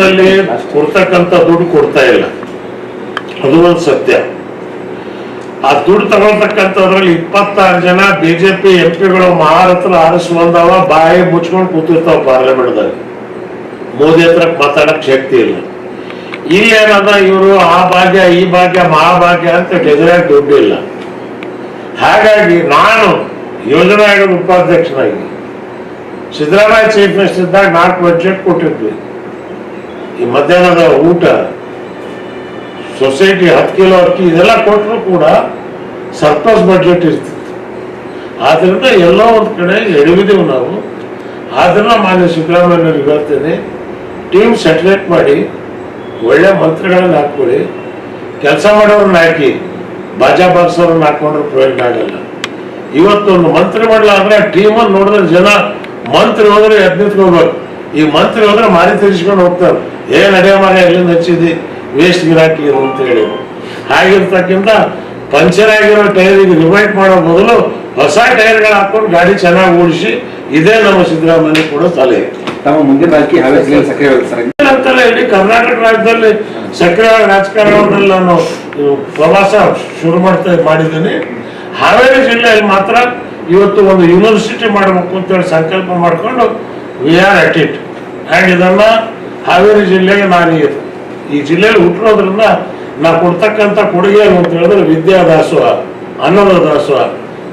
ಕೇಂದ್ರದಲ್ಲಿ ಕೊಡ್ತಕ್ಕಂಥ ದುಡ್ಡು ಕೊಡ್ತಾ ಇಲ್ಲ. ಅದು ಒಂದು ಸತ್ಯ. ಆ ದುಡ್ಡು ತಗೊಳ್ತಕ್ಕಂಥದ್ರಲ್ಲಿ ಇಪ್ಪತ್ತಾರು ಜನ ಬಿಜೆಪಿ ಎಂ ಪಿಗಳು ಮಹಾರಥರು ಆರಿಸಿ ಬಂದವ ಬಾಯಿ ಮುಚ್ಕೊಂಡು ಕೂತಿರ್ತಾವ ಪಾರ್ಲಿಮೆಂಟ್ದಾಗ ಮೋದಿ ಹತ್ರ ಮಾತಾಡಕ್ ಶಕ್ತಿ ಇಲ್ಲ. ಇಲ್ಲೇನದ ಇವರು ಆ ಭಾಗ್ಯ, ಈ ಭಾಗ್ಯ ಮಹಾಭಾಗ್ಯ ಅಂತ ಡೆಜರಾಗಿ ದುಡ್ಡು ಇಲ್ಲ. ಹಾಗಾಗಿ ನಾನು ಯೋಜನಾ ಆಯೋಗದ ಉಪಾಧ್ಯಕ್ಷನಾಗಿ ಸಿದ್ದರಾಮಯ್ಯ ಚೀಫ್ ಮಿನಿಸ್ಟರ್ ಇದ್ದಾಗ ನಾಲ್ಕು ಬಜೆಟ್ ಕೊಟ್ಟಿದ್ವಿ. ಈ ಮಧ್ಯಾಹ್ನದ ಊಟ ಸೊಸೈಟಿ ಹತ್ತು ಕಿಲೋ ಅಕ್ಕಿ, ಇದೆಲ್ಲ ಕೊಟ್ಟರು ಕೂಡ ಸರ್ಪ್ಲಸ್ ಬಜೆಟ್ ಇರ್ತಿತ್ತು. ಆದ್ರಿಂದ ಎಲ್ಲೋ ಒಂದು ಕಡೆ ಎಡವಿದೆವು ನಾವು. ಆದ್ರಿಂದ ಮಾನ್ಯ ಸಿದ್ದರಾಮಯ್ಯವ್ರಿಗೆ ಹೇಳ್ತೇನೆ ಟೀಮ್ ಸೆಟ್ರೇಟ್ ಮಾಡಿ, ಒಳ್ಳೆ ಮಂತ್ರಿಗಳನ್ನ ಹಾಕ್ಕೊಳ್ಳಿ. ಕೆಲಸ ಮಾಡೋರನ್ನ ಹಾಕಿ, ಬಾಜಾ ಬಾರ್ಸೋರನ್ನ ಹಾಕೊಂಡ್ರೆ ಪ್ರಯೋಜನ ಆಗಲ್ಲ. ಇವತ್ತೊಂದು ಮಂತ್ರಿ ಮಾಡಲ ಅಂದ್ರೆ ಟೀಮನ್ನು ನೋಡಿದ್ರೆ ಜನ ಮಂತ್ರಿ ಹೋದ್ರೆ ಎದ್ ನಿಂತ್ಕೋಬೇಕು ಈ ಮಂತ್ರಿ ಹೋದ್ರೆ ಮಾರಿ ತಿರ್ಸ್ಕೊಂಡು ಹೋಗ್ತಾರೆ. ಏನ್ ನಡೆಯ ಮಾರ ಎಲ್ಲಿಂದ ಹಚ್ಚಿದಿ? ವೇಸ್ಟ್ ಗಿರಾಕಿ ಇದು ಅಂತ ಹೇಳಿ. ಹಾಗಿರ್ತಕ್ಕಿಂತ ಪಂಚರ್ ಆಗಿರೋ ಟೈರಿಗೆ ರಿವೈಟ್ ಮಾಡೋ ಬದಲು ಹೊಸ ಟೈರ್ಗಳು ಹಾಕೊಂಡು ಗಾಡಿ ಚೆನ್ನಾಗಿ ಓಡಿಸಿ ಇದೇ ನಮ್ಮ ಸಿದ್ದರಾಮಯ್ಯ ಕೂಡ ತಲೆ. ತಮ್ಮ ಮುಂದಿನ ಅಂತಲ್ಲ ಇಡೀ ಕರ್ನಾಟಕ ರಾಜ್ಯದಲ್ಲಿ ಸಕ್ರಿಯ ರಾಜಕಾರಣದಲ್ಲಿ ನಾನು ಪ್ರವಾಸ ಶುರು ಮಾಡ್ತಾ ಮಾಡಿದ್ದೀನಿ. ಹಾವೇರಿ ಜಿಲ್ಲೆಯಲ್ಲಿ ಮಾತ್ರ ಇವತ್ತು ಒಂದು ಯೂನಿವರ್ಸಿಟಿ ಮಾಡಬೇಕು ಅಂತೇಳಿ ಸಂಕಲ್ಪ ಮಾಡಿಕೊಂಡು we are at it and ಇದನ್ನ ಹಾವೇರಿ ಜಿಲ್ಲೆಗೆ ನಾನು ಈ- ಜಿಲ್ಲೆಯಲ್ಲಿ ಹುಟ್ಟಿರೋದ್ರಿಂದ ನಾ ಕೊಡ್ತಕ್ಕಂಥ ಕೊಡುಗೆ ಅಂತ ಹೇಳಿದ್ರೆ ವಿದ್ಯಾ ದಾಸೋಹ ಅನ್ನದ ದಾಸೋಹ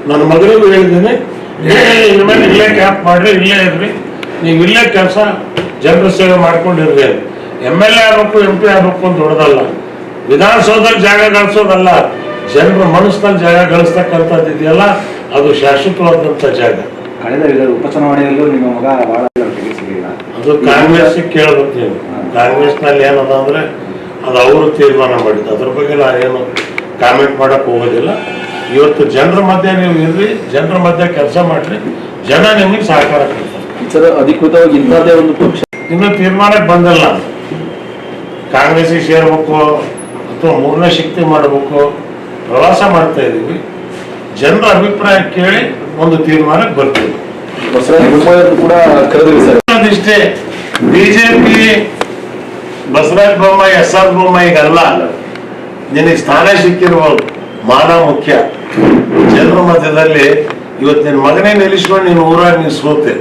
ನನ್ನ ಮಗನಿಗೂ ಹೇಳಿದ್ದೀನಿ ಇನ್ಮೇಲೆ ಇಲ್ಲೇ ಕ್ಯಾಪ್ ಮಾಡಿರಿ, ಇಲ್ಲೇ ಇರ್ರಿ. ನೀವು ಇಲ್ಲೇ ಕೆಲಸ ಜನರ ಸೇವೆ ಮಾಡ್ಕೊಂಡಿರ್ರಿ ಎಂ ಎಲ್ ಎ ಆಗ್ಬೇಕು ಎಂ ಪಿ ಆಗ್ಬೇಕು ಅಂತ ದೊಡ್ಡದಲ್ಲ ವಿಧಾನಸೌಧದಲ್ಲಿ ಜಾಗ ಗಳಿಸೋದಲ್ಲ. ಜನರ ಮನಸ್ಸಿನಲ್ಲಿ ಜಾಗ ಗಳಿಸ್ತಕ್ಕಂಥದ್ದು ಇದೆಯಲ್ಲ ಅದು ಶಾಶ್ವತವಾದಂಥ ಜಾಗ. ಕಳೆದ ಉಪಚುನಾವಣೆಯಲ್ಲೂ ನಿಮ್ಮ ಮಗ ಬಹಳ ಸಿಗಲಿಲ್ಲ ಅದು ಕಾಂಗ್ರೆಸ್ ಕೇಳಬೇಕು ನೀವು. ಕಾಂಗ್ರೆಸ್ನಲ್ಲಿ ಏನದ ಅಂದ್ರೆ ಅದು ಅವರು ತೀರ್ಮಾನ ಮಾಡಿದ್ದು. ಅದ್ರ ಬಗ್ಗೆ ನಾನೇನು ಕಾಮೆಂಟ್ ಮಾಡಕ್ ಹೋಗೋದಿಲ್ಲ. ಇವತ್ತು ಜನರ ಮಧ್ಯೆ ನೀವು ಇರ್ರಿ ಜನರ ಮಧ್ಯೆ ಕೆಲಸ ಮಾಡ್ರಿ ಜನ ನಿಮಗೆ ಸಹಕಾರ ಕೊಡ್ತಾರೆ. ಅಧಿಕೃತವಾಗಿ ಇಂಥದ್ದೇ ಒಂದು ಪಕ್ಷ ಇನ್ನೂ ತೀರ್ಮಾನಕ್ಕೆ ಬಂದಲ್ಲ. ಕಾಂಗ್ರೆಸ್ಸಿಗೆ ಸೇರ್ಬೇಕು ಅಥವಾ ಮೂರನೇ ಶಕ್ತಿ ಮಾಡಬೇಕು ಪ್ರವಾಸ ಮಾಡ್ತಾ ಇದೀವಿ. ಜನರ ಅಭಿಪ್ರಾಯ ಕೇಳಿ ಒಂದು ತೀರ್ಮಾನಕ್ಕೆ ಬರ್ತೀವಿ. ಅದಿಷ್ಟೇ BJP Basavaraj Bommai S R ಬೊಮ್ಮಾಯಿಗಲ್ಲ ನಿನಗೆ ಸ್ಥಾನ ಸಿಕ್ಕಿರ್ಬೋದು ಮಾನ ಮುಖ್ಯ. ಜನರ ಮಧ್ಯದಲ್ಲಿ ಇವತ್ತು ನಿನ್ನ ಮಗನೇ ನಿಲ್ಲಿಸ್ಕೊಂಡು ನೀನು ಊರಾಗ ನೀನು ಸೋತೆ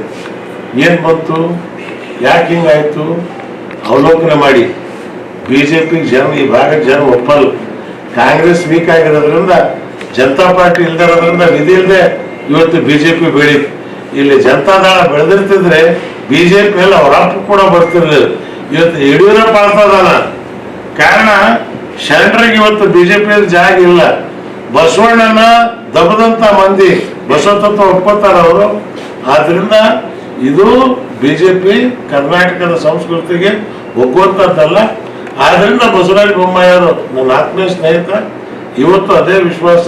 ಏನ್ ಬಂತು? ಯಾಕೆ ಹಿಂಗಾಯ್ತು? ಅವಲೋಕನ ಮಾಡಿ. ಬಿಜೆಪಿ ಜನ ಈ ಭಾಗದ ಜನ ಒಪ್ಪಲ್ಲ. ಕಾಂಗ್ರೆಸ್ ವೀಕ್ ಆಗಿರೋದ್ರಿಂದ ಜನತಾ ಪಾರ್ಟಿ ಇಲ್ದಿರೋದ್ರಿಂದ ವಿಧಿ ಇಲ್ಲದೆ ಇವತ್ತು ಬಿಜೆಪಿ ಬೆಳಿ ಇಲ್ಲಿ ಜನತಾದಳ ಬೆಳೆದಿರ್ತಿದ್ರೆ ಬಿಜೆಪಿ ಎಲ್ಲ ಅವ್ರ ಅಪ್ಪ ಕೂಡ ಬರ್ತಿರ್ಲಿಲ್ಲ. ಇವತ್ತು ಯಡಿಯೂರಪ್ಪ ಆಗ್ತದಾನ ಕಾರಣ, ಶರಣರಿಗೆ ಇವತ್ತು ಬಿಜೆಪಿಯಲ್ಲಿ ಜಾಗ ಇಲ್ಲ. ಬಸವಣ್ಣನ ದಬ್ಬದಂತ ಮಂದಿ, ಬಸವತತ್ವ ಒಪ್ಪತ್ತಾರ ಅವರು. ಆದ್ರಿಂದ ಇದು ಬಿಜೆಪಿ ಕರ್ನಾಟಕದ ಸಂಸ್ಕೃತಿಗೆ ಒಗ್ಗುವಂಥದ್ದಲ್ಲ ಆದ್ರಿಂದ ಬಸವರಾಜ ಬೊಮ್ಮಾಯಿ ಅವರು ನನ್ನ ಆತ್ಮೀಯ ಸ್ನೇಹಿತ, ಇವತ್ತು ಅದೇ ವಿಶ್ವಾಸ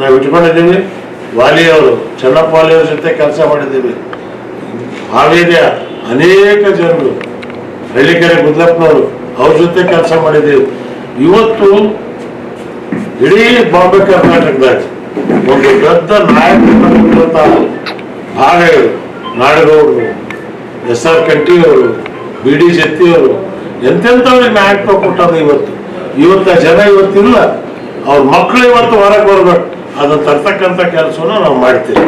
ನಾವು ಇಟ್ಕೊಂಡಿದ್ದೀವಿ. ವಾಲಿ ಚನ್ನಪ್ಪ ವಾಲಿಯವ್ರ ಜೊತೆ ಕೆಲಸ ಮಾಡಿದ್ದೀವಿ. ಹಾವೇರಿಯ ಅನೇಕ ಜನರು, ಹಳ್ಳಿಕೆರೆ ಗುದ್ದಪ್ಪನವರು ಅವ್ರ ಜೊತೆ ಕೆಲಸ ಮಾಡಿದ್ದೀವಿ. ಇವತ್ತು ಇಡೀ ಬಾಂಬೆ ಕರ್ನಾಟಕದಾಗ ಒಂದು ದೊಡ್ಡ ನಾಯಕ ಭಾಗ ಇವರು ನಾಡಗೌಡರು ಎಸ್ ಆರ್ ಕಂಠಿಯವರು ಬಿ ಡಿ ಶೆಟ್ಟಿಯವರು, ಎಂತೆಂಥವ್ರಿಗೆ ನಾಯಕತ್ವ ಕೊಟ್ಟದ ಇವತ್ತು? ಇವತ್ತ ಜನ ಇವತ್ತಿಲ್ಲ. ಅವ್ರ ಮಕ್ಕಳು ಇವತ್ತು ಹೊರಗೆ ಬರ್ಬೇಕು. ಅದನ್ನ ತರ್ತಕ್ಕಂಥ ಕೆಲಸವನ್ನು ನಾವು ಮಾಡ್ತೀವಿ.